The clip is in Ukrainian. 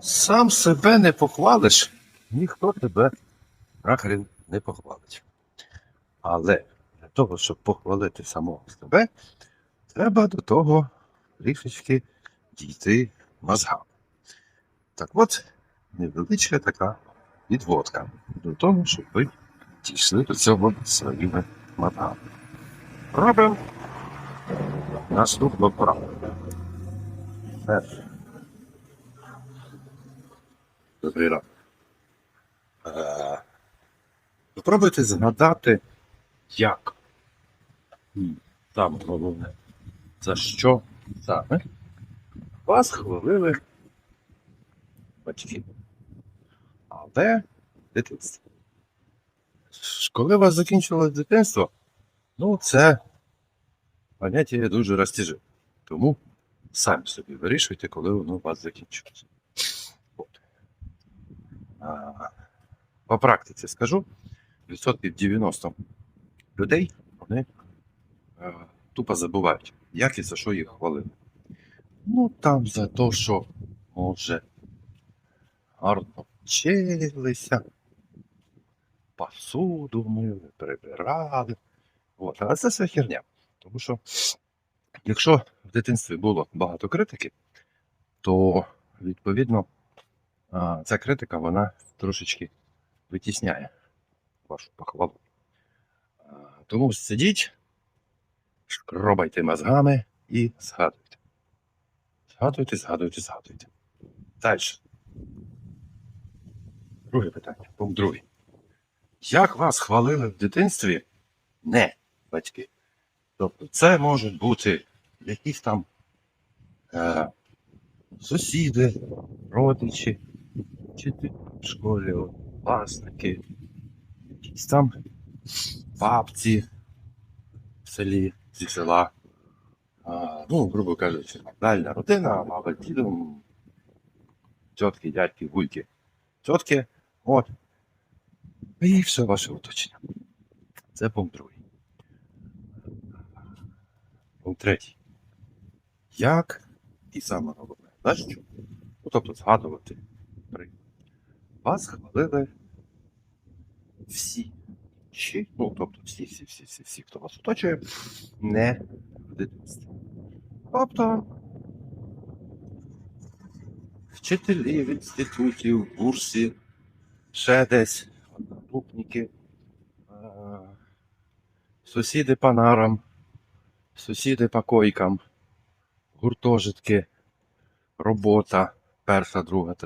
Сам себе не похвалиш, ніхто тебе нахрен не похвалить. Але для того, щоб похвалити самого себе, треба до того трішечки дійти мозгами. Так от, невеличка така відводка до того, щоб ви дійшли до цього своїми мозгами. Робимо наступну вправу. Перше. Добрий ранок. Е, Спробуйте згадати, як. Там головне. За що саме вас хвалили батьки. Але дитинство. Коли у вас закінчилось дитинство, ну це поняття дуже розтяжне. Тому самі собі вирішуйте, коли воно у вас закінчилось. По практиці скажу, відсотків 90 людей вони е, тупо забувають, як і за що їх хвалили. Ну там за те, що може гарно вчилися, посуду мили, прибирали. От. Але це все херня. Тому що якщо в дитинстві було багато критики, то відповідно ця критика вона трошечки витісняє вашу похвалу. Тому сидіть, шкробайте мозгами і згадуйте. Згадуйте, згадуйте, згадуйте. Далі. Друге питання. Пункт другий. Як вас хвалили в дитинстві не батьки? Тобто це можуть бути якісь там е, сусіди, родичі, вчителі в школі, власники, якісь там бабці в селі, зі села. А, ну, грубо кажучи, дальня родина, з дідом, тітки, дядьки, вуйки, тітки, от. І все ваше оточення. Це пункт другий. Пункт третій. Як і саме головне, за що? Ну, тобто згадувати при вас хвалили всі інші, ну, тобто всі, всі, всі, всі, всі, хто вас оточує, не в дитинстві. Тобто вчителі в інституті, в курсі, ще десь, одногрупники, сусіди по нарам, сусіди по койкам, гуртожитки, робота, перша, друга,